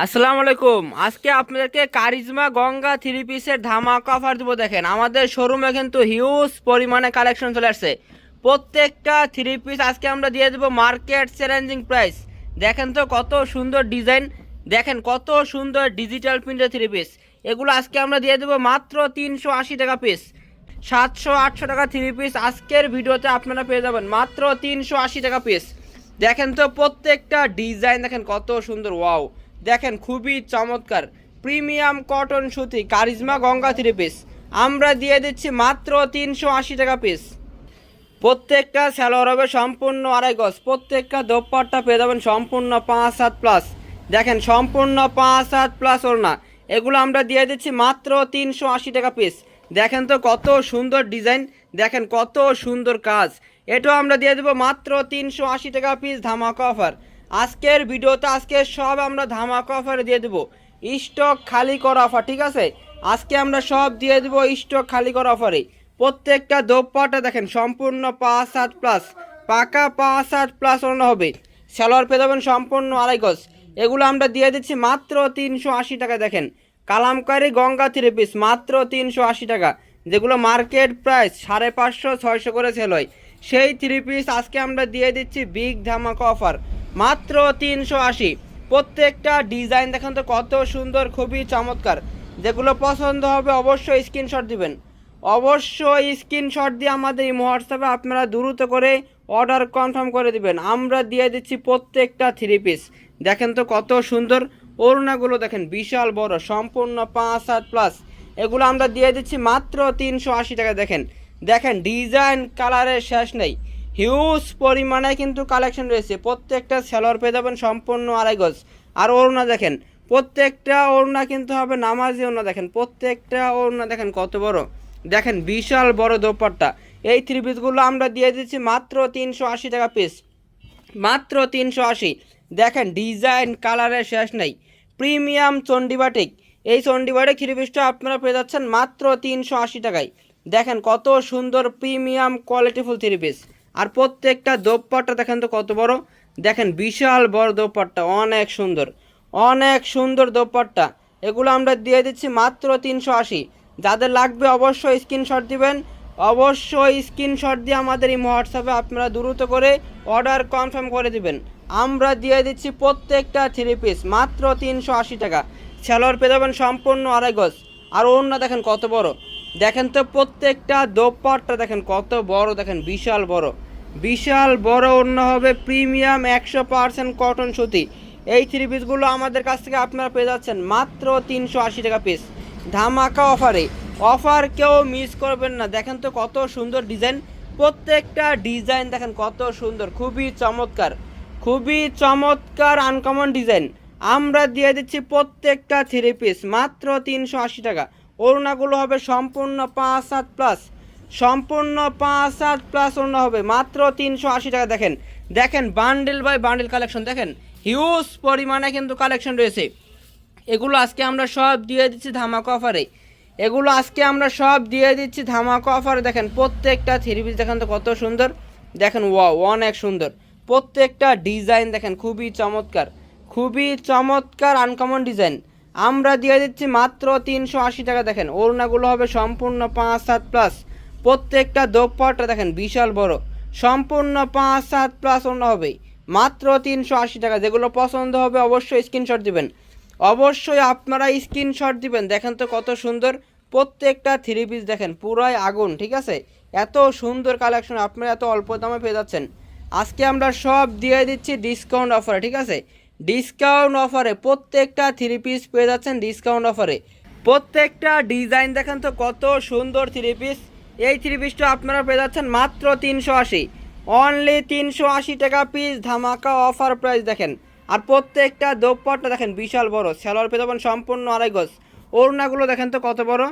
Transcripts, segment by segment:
আসসালামু আলাইকুম। আজকে আপনাদেরকে কারিজমা গঙ্গা থ্রি পিসের ধামাকা অফার দেবো দেখেন। আমাদের শোরুমে কিন্তু হিউজ পরিমাণে কালেকশন চলে আসছে। প্রত্যেকটা থ্রি পিস আজকে আমরা দিয়ে দেবো মার্কেট চ্যালেঞ্জিং প্রাইস দেখেন তো কত সুন্দর ডিজাইন দেখেন কত সুন্দর ডিজিটাল প্রিন্টের থ্রি পিস এগুলো আজকে আমরা দিয়ে দেবো মাত্র তিনশো আশি টাকা পিস সাতশো আটশো টাকা থ্রি পিস আজকের ভিডিওতে আপনারা পেয়ে যাবেন মাত্র তিনশো আশি টাকা পিস দেখেন তো প্রত্যেকটা ডিজাইন দেখেন কত সুন্দর। ওয়াও দেখেন খুবই চমৎকার। প্রিমিয়াম কটন সুতি, কারিজমা গঙ্গা থ্রি পিস আমরা দিয়ে দিচ্ছি মাত্র তিনশো আশি টাকা পিস প্রত্যেকটা স্যালোয়ার হবে সম্পূর্ণ আড়াই গজ। প্রত্যেকটা দোপাট্টা পেয়ে যাবেন সম্পূর্ণ পাঁচ সাত প্লাস দেখেন সম্পূর্ণ পাঁচ সাত প্লাস ওড়না। এগুলো আমরা দিয়ে দিচ্ছি মাত্র তিনশো আশি টাকা পিস দেখেন তো কত সুন্দর ডিজাইন। দেখেন কত সুন্দর কাজ। এটাও আমরা দিয়ে দেবো মাত্র তিনশো আশি টাকা পিস ধামাকা অফার আজকের ভিডিওতে আজকে সব আমরা ধামাকা অফারে দিয়ে দেবো। স্টক খালি করা অফার ঠিক আছে? আজকে আমরা সব দিয়ে দেবো স্টক খালি করা অফারে প্রত্যেকটা দোপাটা দেখেন, সম্পূর্ণ পাঁচ সাত প্লাস পাকা পাঁচ সাত প্লাস অন্য হবে। স্যালোয়ার পেয়ে যাবেন সম্পূর্ণ আড়াই গজ। এগুলো আমরা দিয়ে দিচ্ছি মাত্র তিনশো আশি টাকা, দেখেন। কালামকারি গঙ্গা থ্রি পিস মাত্র তিনশো আশি টাকা। যেগুলো মার্কেট প্রাইস সাড়ে পাঁচশো, ছয়শো করে সেল হয়। সেই থ্রি পিস আজকে আমরা দিয়ে দিচ্ছি বিগ ধামাকা অফার মাত্র তিনশো আশি। প্রত্যেকটা ডিজাইন দেখেন তো কত সুন্দর, খুবই চমৎকার। যেগুলো পছন্দ হবে অবশ্যই স্ক্রিনশট দিবেন। অবশ্যই স্ক্রিনশট দিয়ে আমাদের এই হোয়াটসঅ্যাপে আপনারা দ্রুত করে অর্ডার কনফার্ম করে দিবেন। আমরা দিয়ে দিচ্ছি প্রত্যেকটা থ্রি পিস দেখেন তো কত সুন্দর, ওড়নাগুলো দেখেন বিশাল বড়, সম্পূর্ণ পাঁচ সাত প্লাস এগুলো আমরা দিয়ে দিচ্ছি মাত্র তিনশো আশি টাকা দেখেন দেখেন ডিজাইন কালারের শেষ নেই। হিউজ পরিমাণে কিন্তু কালেকশন রয়েছে। প্রত্যেকটা সেলর পেয়ে যাবেন সম্পূর্ণ আড়াই গজ। আর ওড়না দেখেন, প্রত্যেকটা ওড়না কিন্তু হবে নামাজি ওড়না দেখেন, প্রত্যেকটা ওড়না দেখেন কত বড়। দেখেন বিশাল বড় দোপাট্টা। এই থ্রি পিসগুলো আমরা দিয়ে দিচ্ছি মাত্র তিনশো আশি টাকা পিস মাত্র তিনশো আশি। দেখেন ডিজাইন কালারের শেষ নেই। প্রিমিয়াম চণ্ডীবাটিক। এই চণ্ডীবাটিক থ্রি পিসটা আপনারা পেয়ে যাচ্ছেন মাত্র তিনশো আশি টাকায়। দেখেন কত সুন্দর প্রিমিয়াম কোয়ালিটিফুল থ্রি পিস আর প্রত্যেকটা দোপাট্টা দেখেন তো কত বড়? দেখেন বিশাল বড় দোপাট্টা, অনেক সুন্দর। অনেক সুন্দর দোপাট্টা। এগুলো আমরা দিয়ে দিচ্ছি মাত্র তিনশো আশি। যাদের লাগবে অবশ্যই স্ক্রিনশট দিবেন। অবশ্যই স্ক্রিনশট দিয়ে আমাদের এই হোয়াটসঅ্যাপে আপনারা দ্রুত করে অর্ডার কনফার্ম করে দিবেন। আমরা দিয়ে দিচ্ছি প্রত্যেকটা থ্রি পিস মাত্র তিনশো আশি টাকা। সেলর পেয়ে যাবেন সম্পূর্ণ আড়াই গজ। আর অন্য দেখেন কত বড়। দেখেন তো প্রত্যেকটা দোপাট্টা দেখেন কত বড়, দেখেন বিশাল বড়। বিশাল বড় অন্য হবে প্রিমিয়াম একশো পার্সেন্ট কটন সুতি। এই থ্রি পিসগুলো আমাদের কাছ থেকে আপনারা পেয়ে যাচ্ছেন মাত্র তিনশো আশি টাকা পিস ধামাকা অফারে অফার কেউ মিস করবেন না। দেখেন তো কত সুন্দর ডিজাইন প্রত্যেকটা ডিজাইন দেখেন কত সুন্দর, খুবই চমৎকার। খুবই চমৎকার আনকমন ডিজাইন আমরা দিয়ে দিচ্ছি প্রত্যেকটা থ্রি পিস মাত্র তিনশো আশি টাকা। ওড়নাগুলো হবে সম্পূর্ণ পাঁচ সাত প্লাস সম্পূর্ণ পাঁচ সাত প্লাস অন্য হবে। মাত্র তিনশো আশি টাকা দেখেন। দেখেন বান্ডেল বাই বান্ডেল কালেকশন দেখেন হিউজ পরিমাণে কিন্তু কালেকশন রয়েছে। এগুলো আজকে আমরা সব দিয়ে দিচ্ছি ধামাকা অফারে এগুলো আজকে আমরা সব দিয়ে দিচ্ছি ধামাকা অফারে দেখেন, প্রত্যেকটা থ্রি পিস দেখেন তো কত সুন্দর। দেখেন ওয়াও অনেক সুন্দর। প্রত্যেকটা ডিজাইন দেখেন, খুবই চমৎকার। খুবই চমৎকার আনকমন ডিজাইন আমরা দিয়ে দিচ্ছি মাত্র তিনশো আশি টাকা। দেখেন, ওড়নাগুলো হবে সম্পূর্ণ পাঁচ সাত প্লাস প্রত্যেকটা দোপাট্টা দেখেন, বিশাল বড়। সম্পূর্ণ পাঁচ, সাত প্লাস অন্য হবে। মাত্র তিনশো আশি টাকা। যেগুলো পছন্দ হবে অবশ্যই স্ক্রিনশট দিবেন। অবশ্যই আপনারা স্ক্রিনশট দিবেন। দেখেন তো কত সুন্দর। প্রত্যেকটা থ্রি পিস দেখেন, পুরাই আগুন, ঠিক আছে? এত সুন্দর কালেকশন আপনারা এত অল্প দামে পেয়ে যাচ্ছেন। আজকে আমরা সব দিয়ে দিচ্ছি ডিসকাউন্ট অফারে ঠিক আছে? ডিসকাউন্ট অফারে প্রত্যেকটা থ্রি পিস পেয়ে যাচ্ছেন ডিসকাউন্ট অফারে প্রত্যেকটা ডিজাইন দেখেন তো কত সুন্দর থ্রি পিস এই থ্রি পিসটা আপনারা পেয়ে যাচ্ছেন মাত্র তিনশো আশি। অনলি তিনশো আশি টাকা পিস ধামাকা অফার প্রাইস দেখেন। আর প্রত্যেকটা দোপাট্টা দেখেন, বিশাল বড়। সেলর পেয়ে যাবেন সম্পূর্ণ আড়াই গজ। ওড়নাগুলো দেখেন তো কত বড়?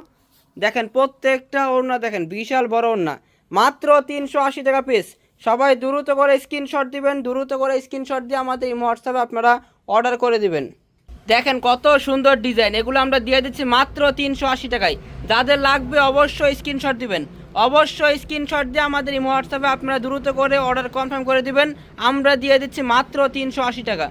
দেখেন প্রত্যেকটা ওড়না দেখেন, বিশাল বড় ওড়না। মাত্র তিনশো আশি টাকা পিস সবাই দ্রুত করে স্ক্রিনশট দিবেন, দ্রুত করে স্ক্রিনশট দিয়ে আমাদের এই হোয়াটসঅ্যাপে আপনারা অর্ডার করে দিবেন। দেখেন কত সুন্দর ডিজাইন। এগুলো আমরা দিয়ে দিচ্ছি মাত্র তিনশো আশি টাকায়। যাদের লাগবে অবশ্যই স্ক্রিনশট দিবেন। অবশ্যই স্ক্রিনশট দিয়ে আমাদের এই হোয়াটসঅ্যাপে আপনারা দ্রুত করে অর্ডার কনফার্ম করে দিবেন। আমরা দিয়ে দিচ্ছি মাত্র তিনশো আশি টাকা।